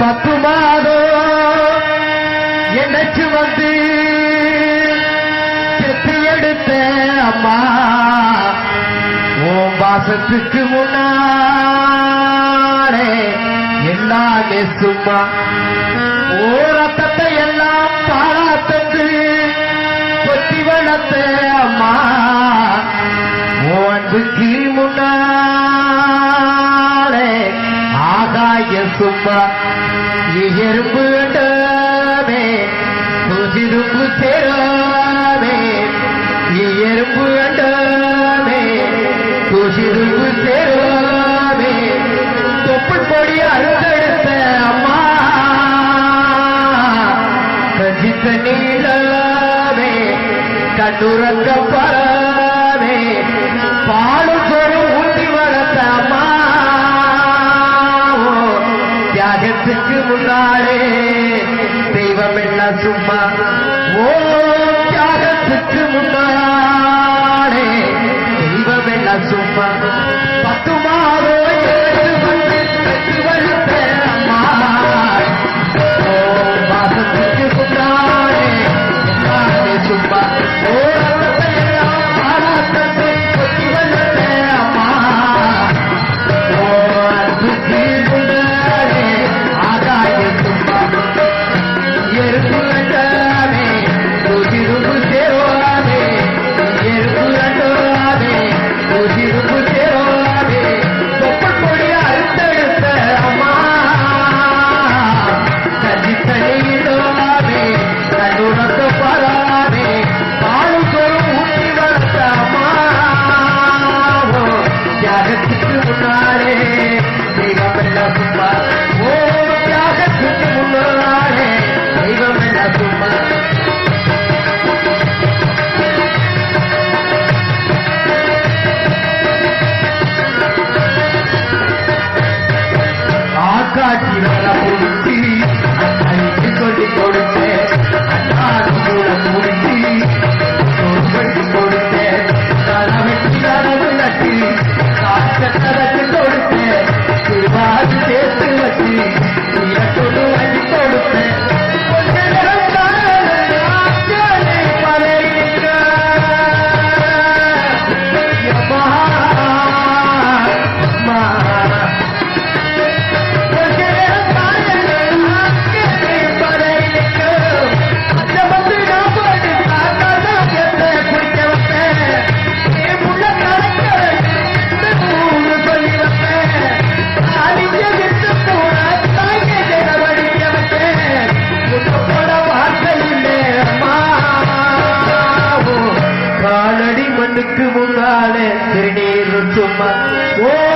பத்துமாதோ எனக்கு வந்து செத்து எடுத்த அம்மா? ஓம் வாசத்துக்கு முன்னாரே எல்லாமே சும்மா? ஓ ரத்தத்தை எல்லாம் பாலா தந்து கொத்தி வளர்த்த அம்மா. ஓ அன்புக்கு முன்னாரே ஆகாய சும்மா? இது எறும்பு அண்டாமே புசிரும்பு சேராமே. நீ எறும்பு அண்டாமே புசிரும்பு சேராமே. தொப்பு கொடி அழுதெடுத்த அம்மா கஞ்சித்த நீளாமே கண்ணுறங்க பார் காசுக்கு முன்னாலே தெய்வம் என்ன சும்மா? ஓ தியாகத்துக்கு முன்னாலே தெய்வம் என்ன சும்மா? பத்துமா Thank you. Jumat. Wow.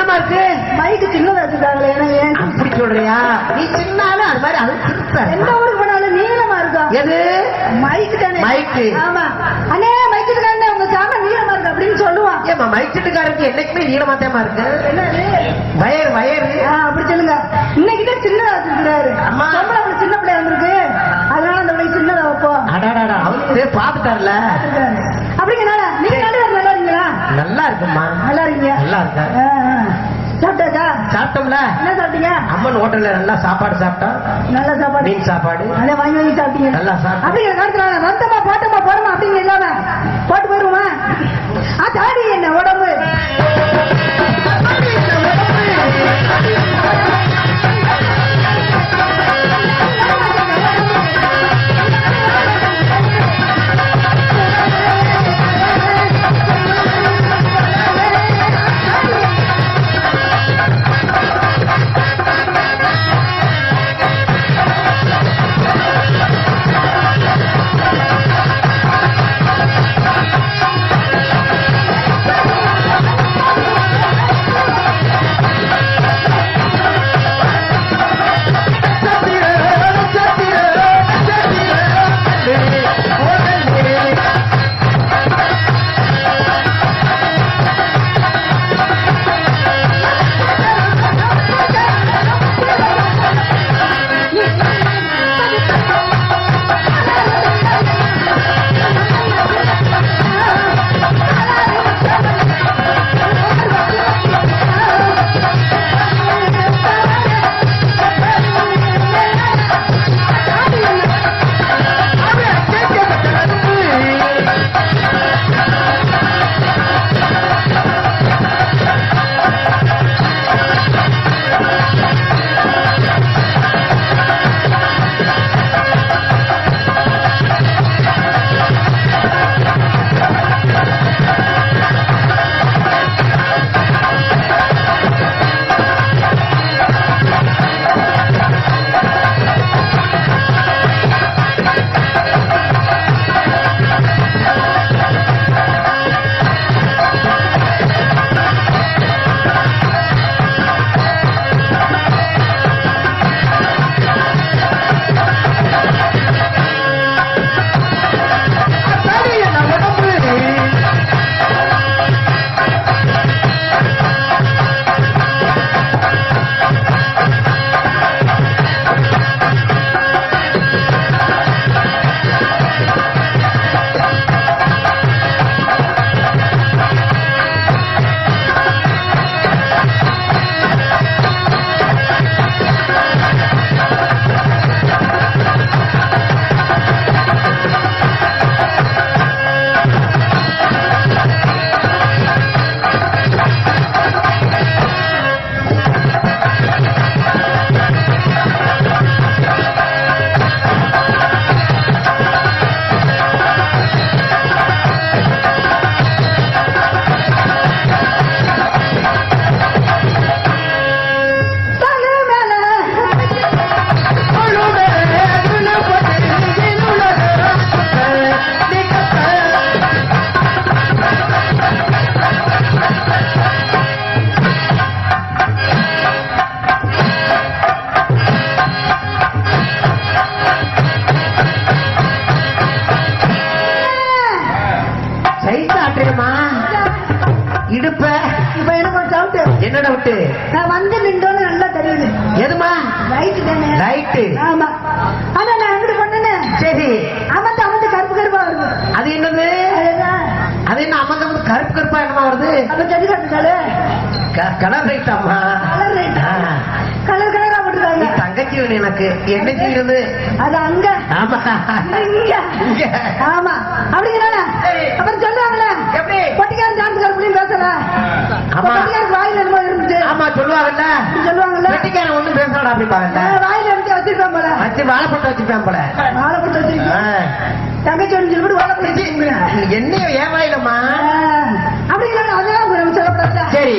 என்னமா இருக்கு? மைக்கு சின்னதா வச்சிருக்காங்களே ஏன்னா ஏன் அப்படி சொல்றியா? நீ சின்னாலும் அது மாதிரி அது திருப்ப எந்த ஊருக்கு போனாலும் நீளமா இருக்கும் எது? மைக்கு தானே. மைக்கு. ஆமா. அண்ணே மைக்கு இருக்காங்க உங்க சாம நீளமா இருக்கு அப்படின்னு சொல்லுவான் ஏமா மைச்சிட்டுக்காரருக்கு என்னைக்குமே ஈரமாத்தேமா இருக்கு? என்னது? வயர் வயர் அப்படி சொல்லுங்க. இன்னைக்கு தான் சின்னதா வச்சிருக்கிறாரு. அம்மா. பொம்பளை பிள்ளை சின்ன பிள்ளையா வந்திருக்கு. அதனால அந்த பிள்ளை சின்னதா வைப்போம். அடாடாடா அவரு பாத்துட்டார்ல அப்படிங்கனால நல்லா இருக்குமா நல்லா இருக்கீங்க நல்லா இருக்கா ஆ, ஆ. சாப்பிட்டாச்சா? சாப்பிட்டோம்ல. என்ன சாப்பிட்டீங்க? அம்மன் ஹோட்டல்ல நல்லா சாப்பாடு சாப்பிட்டோம். நல்ல சாப்பாடு. மீன் சாப்பாடு. அதே வாங்கி வாங்கி சாப்பிட்டீங்க. நல்லா சாப்பிட்டோம். அப்படிங்கிற காலத்துல வந்தமா போட்டமா போறோமா இல்லாம போட்டு போயிருவோமா? ஆ தாடி என்ன உடம்பு? என்ன அம்மன் கருப்பு கருப்பா என்னமா வருது? கலர் ரைட் அம்மா கலர் ரைட். கலர் கலரா போட்டுருக்காங்க. தங்கச்சி வேணும் எனக்கு. என்ன செய்யுது அது அங்க. ஆமா. இங்க. ஆமா. அப்படிங்கிறான. அப்புறம் சொல்றாங்கல்ல எப்படி? பொட்டிக்காரன் சாந்துக்கார புள்ளியும் பேசல. ஆமா. வாயில என்னமோ இருந்துச்சு. ஆமா சொல்லுவாங்கல்ல. சொல்லுவாங்கல்ல. வெட்டிக்காரன் ஒண்ணும் பேசலடா அப்படிம்பாங்கல்ல. வாயில எடுத்து வச்சிருப்பான் போல. வச்சு வாழைப்பட்டு வச்சுப்பேன் போல. வாழை போட்டு ஆ. வச்சிருக்கேன் தங்கச்சோடி என்ன வாழ போயிடுச்சு என்னையோ ஏமாயிடமா அப்படிங்கிற அதெல்லாம் சொல்லப்படாது சரி.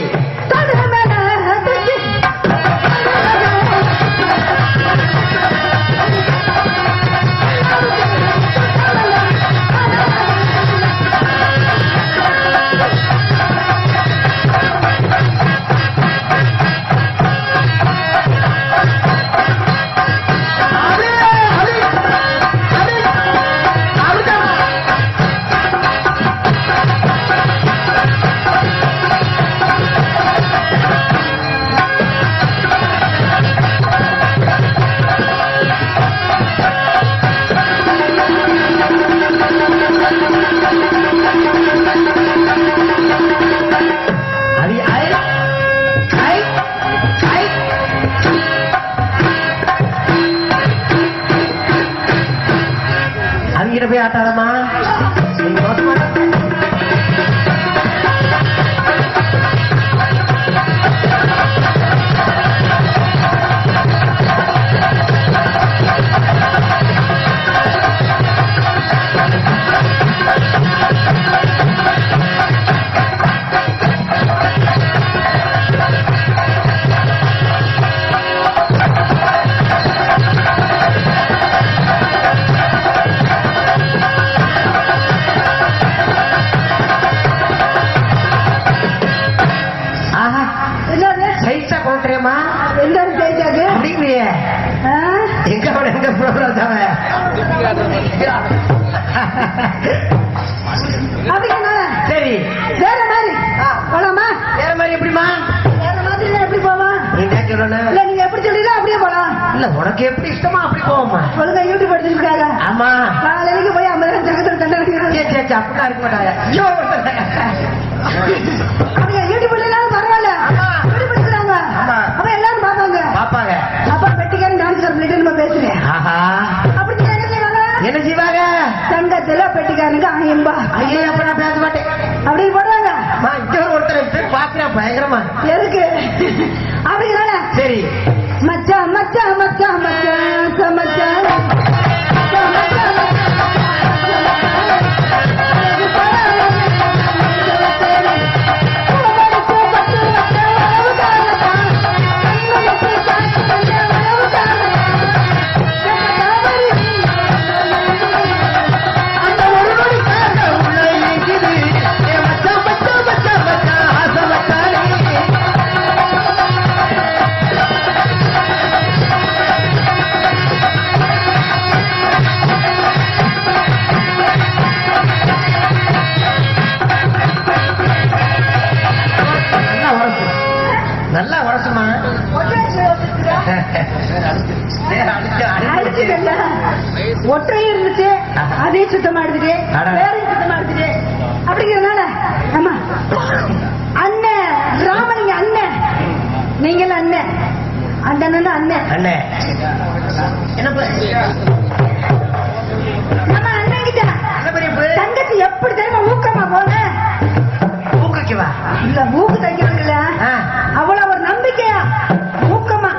அவங்க இல்ல உனக்கு எப்படி இஷ்டமா அப்படி போவோமா ஒழுங்கா யூடியூப் எடுத்துருக்காங்க ஆமா நாளைக்கு போய் ஐம்பதாயிரம் ஜகத்தில் தண்டனை சே, அப்படிலாம் இருக்க மாட்டாங்க. ஐயோ யூடியூப் இல்லைனாலும் பரவாயில்ல. யூடியூப் எடுக்கிறாங்க. அப்ப எல்லாரும் பார்ப்பாங்க. பாப்பாங்க அப்ப பெட்டிக்காரன் டான்ஸ் சொல்லிட்டு நம்ம பேசுறேன். ஆஹா. அப்படி என்ன செய்வாங்க? என்ன செய்வாங்க? தங்கத்துல பெட்டிக்காரனுக்கு ஐம்பா ஐயோ அப்ப நான் பேச மாட்டேன். அப்படி போடுறாங்க ஒருத்தர் பாக்குறேன் பயங்கரமா. எதுக்கு? அப்படினால சரி. மச்சான் மச்சான் மச்சான் மச்சான் சமச்சான் மச்சான், மச்சான், ஒற்றையும் இருந்துச்சு. அதையும் சுத்தமா எடுத்துட்டு. வேறையும் சுத்தமா எடுத்துட்டு. அப்படிங்கிறதுனால ஆமா அண்ணன் ராமலிங்க அண்ணன். நீங்கள் அண்ணன். அந்த அண்ணன். அண்ணன் அண்ணே என்னப்பா நம்ம அண்ணன் கிட்ட தங்கச்சி எப்படி தெரியுமா ஊக்கமா போன ஊக்குக்குவா இல்ல மூக்கு தைக்கிறாங்கல்ல. அவ்வளவு ஒரு நம்பிக்கையா ஊக்கமா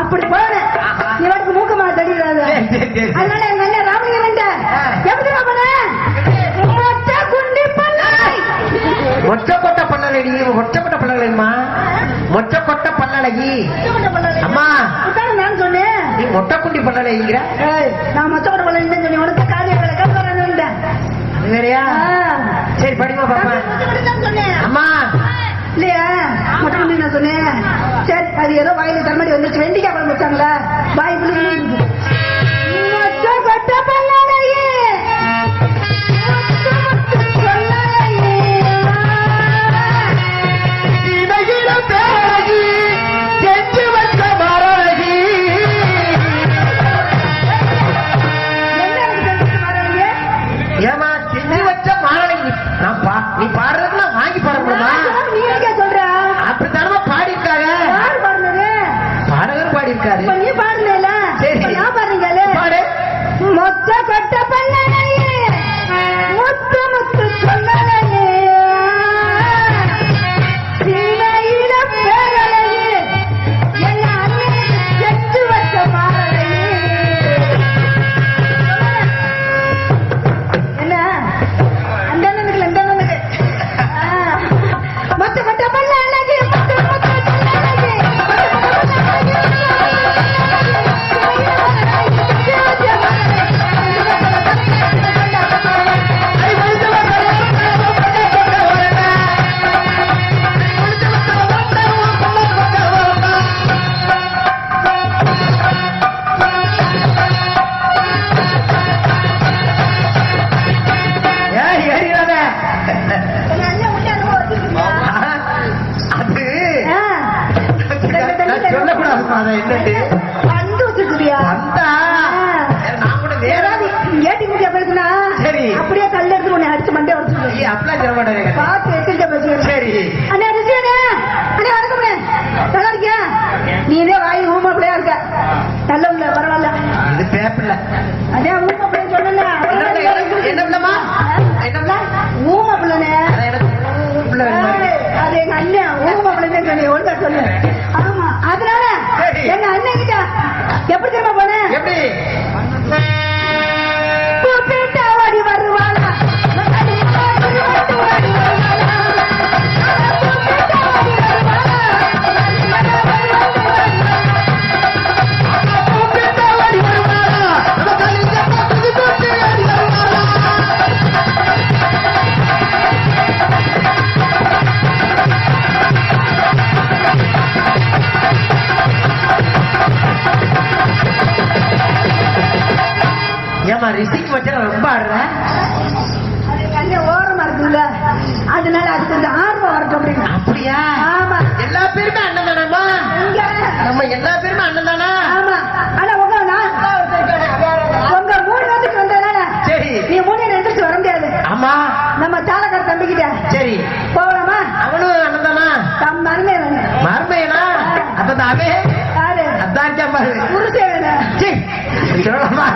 அப்படி போன ஆஹா. இவனுக்கு மூக்கமா தெரியாது சரி, சரி, சரி. அதனால எங்க அண்ணன் ராமலிங்கம் ஆ. எப்படி போன மொட்டை குண்டி பல்லை மொச்ச கொட்ட பல்லழகி மொச்ச கொட்ட பல்லழகிமா மொச்ச கொட்ட பல்லழகி அம்மா. நான் சொன்னேன். நீ மொட்டை குண்டி பல்லழகிங்கிற ஏய், நான் மொச்சை கொட்டை பல்லை இல்லைன்னு சொன்னேன். உனக்கு வேலை. கேட்கறேன்னு அது வேறையா சரி படிமா பாப்பா. அம்மா. இல்லையா? மொட்டை குண்டி நான் சொன்னேன். சரி அது ஏதோ வாயில தரமாடி வந்துச்சு வெண்டிக்காய் பழம் வச்சாங்களா. வாய் Papa! பேருமே அண்ணன் தானா? ஆமா. அண்ணா உங்க உங்க மூணு பேருக்கு வந்ததுனால சரி. நீ மூணு எந்திரிச்சு வர முடியாது. ஆமா. நம்ம தாளக்கார தம்பிக்கிட்ட சரி. போகலாமா? அவனும் அண்ணன் தானா? தம் மருமே மருமையனா அப்ப தாவே அதான் பாரு. புருஷே வேணா சரி சொல்லமா